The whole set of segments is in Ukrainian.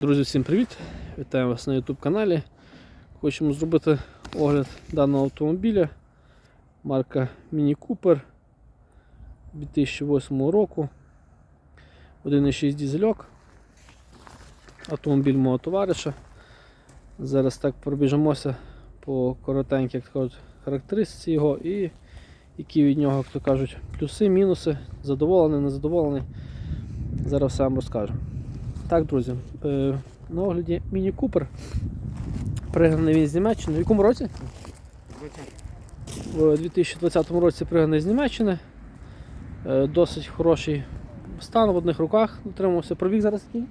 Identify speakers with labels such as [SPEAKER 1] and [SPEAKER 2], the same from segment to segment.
[SPEAKER 1] Друзі, всім привіт! Вітаю вас на YouTube каналі. Хочемо зробити огляд даного автомобіля. Марка Mini Cooper 2008 року. 1.6 дізельок. Автомобіль мого товариша. Зараз так пробіжимося по коротеньких характеристиці його і які від нього, як то кажуть, плюси, мінуси, задоволений, незадоволений. Зараз все вам розкажу. Так, друзі, е, на огляді Міні Купер. Пригнаний він з Німеччини. В якому році? У 2020 році пригнаний з Німеччини. Е, Досить хороший стан в одних руках дотримався. Пробіг зараз який?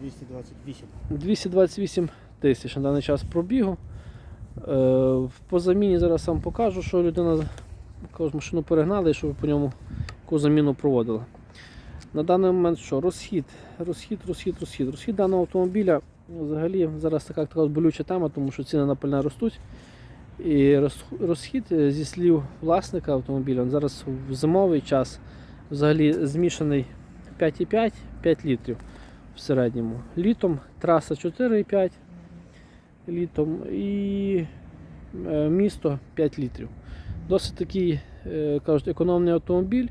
[SPEAKER 2] 228.
[SPEAKER 1] 228 тисяч на даний час пробігу. Е, По заміні зараз сам покажу, що людина кажу, машину перегнали і що по ньому яку заміну проводили. На даний момент що? Розхід, розхід, розхід, розхід. Розхід даного автомобіля ну, взагалі зараз така, така болюча тема, тому що ціни на пальне ростуть. І розхід е, зі слів власника автомобіля зараз в зимовий час взагалі змішаний 5,5 5 літрів в середньому. Літом траса 4,5 літом і е, місто 5 літрів. Досить такий, е, кажуть, економний автомобіль.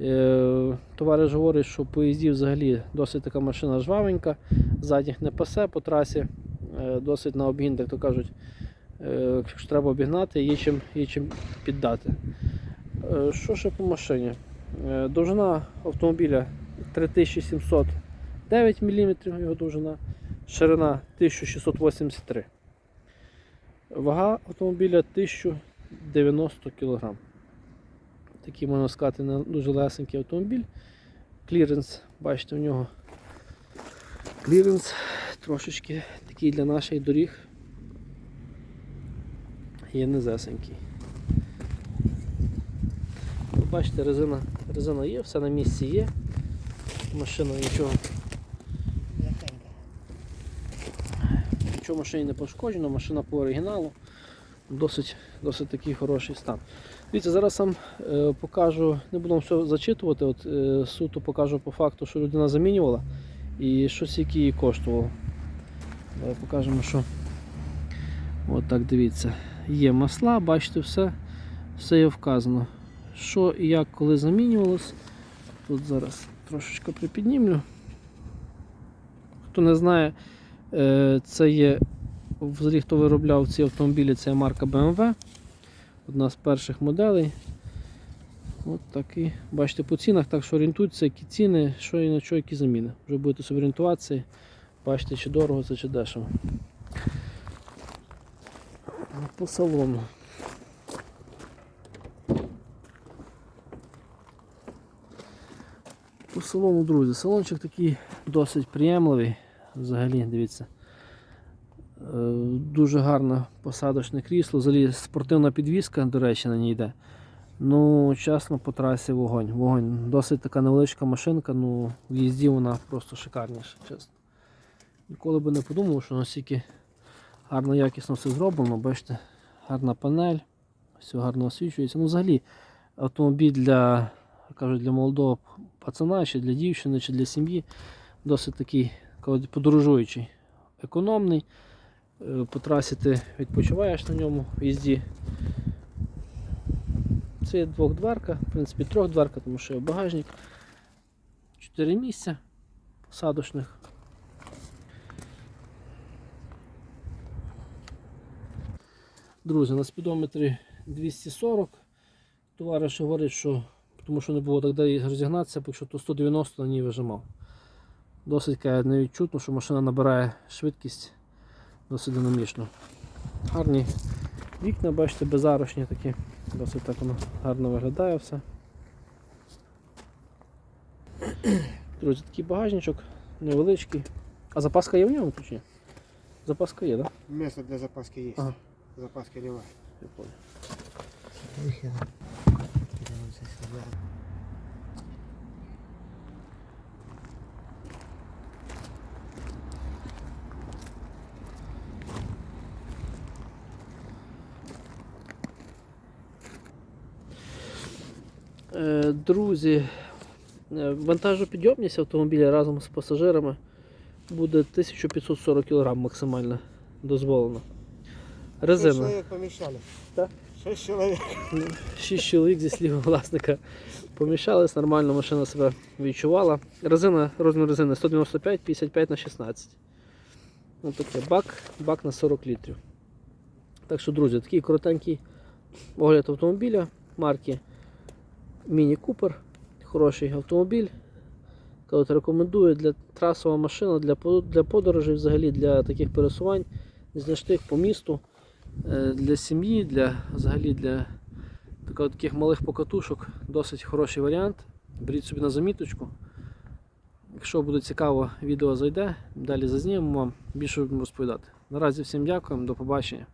[SPEAKER 1] Е, Товариш говорить, що поїздів взагалі досить така машина жвавенька, задніх не пасе по трасі, е, досить на обгін, так то кажуть, е, якщо треба обігнати, є чим, є чим піддати. Що ще по машині? Довжина автомобіля 3709 мм його довжина, ширина 1683 Вага автомобіля 1090 кг. Такий можна сказати дуже лесенький автомобіль. Кліренс, бачите, в нього кліренс трошечки такий для наших доріг. Є незесенький. Ви Бачите, резина, резина є, все на місці є. Машина нічого, нічого машині не пошкоджено, машина по оригіналу. Досить, досить такий хороший стан. Дивіться, зараз сам е, покажу, не буду вам все зачитувати, от, е, суто покажу по факту, що людина замінювала і що скільки її коштувало. Давай покажемо, що. От так дивіться. Є масла, бачите, все, все є вказано. Що і як коли замінювалось. Тут зараз трошечки припіднімлю. Хто не знає, е, це є взагалі, хто виробляв ці автомобілі, це марка BMW. Одна з перших моделей. От такий. Бачите по цінах, так що орієнтуйтеся, які ціни, що і на що, які заміни. Вже будете собі орієнтуватися, бачите, чи дорого це, чи дешево. По салону. По салону, друзі, салончик такий досить приємливий. Взагалі, дивіться. Дуже гарне посадочне крісло, взагалі спортивна підвізка, до речі, на ній йде. Ну, чесно, по трасі вогонь. Вогонь. Досить така невеличка машинка, ну в їзді вона просто шикарніша, чесно. Ніколи би не подумав, що настільки гарно якісно все зроблено. Бачите, гарна панель, все гарно освічується. Ну, взагалі, автомобіль для, кажуть, для молодого пацана, чи для дівчини, чи для сім'ї досить такий подорожуючий, економний. Е, По трасі ти відпочиваєш на ньому в їзді. Це є двохдверка, в принципі трьохдверка, тому що є багажник. Чотири місця посадочних. Друзі, на спідометрі 240. Товариш говорить, що тому що не було так де розігнатися, якщо то 190 на ній вижимав. Досить каже, невідчутно, що машина набирає швидкість досить динамічно. Гарні вікна, бачите, безарочні такі. Досить так воно гарно виглядає все. Друзі, такий багажничок невеличкий. А запаска є в ньому чи ні? Запаска є, так? Да?
[SPEAKER 2] Место для запаски есть.
[SPEAKER 1] Ага.
[SPEAKER 2] Запаски левая.
[SPEAKER 1] Я понял. Друзі, е, вантажопідйомність автомобіля разом з пасажирами буде 1540 кг максимально дозволено. Резина.
[SPEAKER 2] человек помещали.
[SPEAKER 1] Да?
[SPEAKER 2] Шесть человек.
[SPEAKER 1] 6 чоловік зі слів власника поміщались, нормально машина себе відчувала. Резина, розмір резини 195, 55 на 16. Ось таке бак, бак на 40 літрів. Так що, друзі, такий коротенький огляд автомобіля марки Міні Купер. Хороший автомобіль. От рекомендую для трасова машина, для, для подорожей, взагалі для таких пересувань, значних по місту, е, для сім'ї, для, взагалі для таких малих покатушок. Досить хороший варіант. Беріть собі на заміточку. Якщо буде цікаво, відео зайде, далі зазнімемо вам, більше будемо розповідати. Наразі всім дякуємо, до побачення.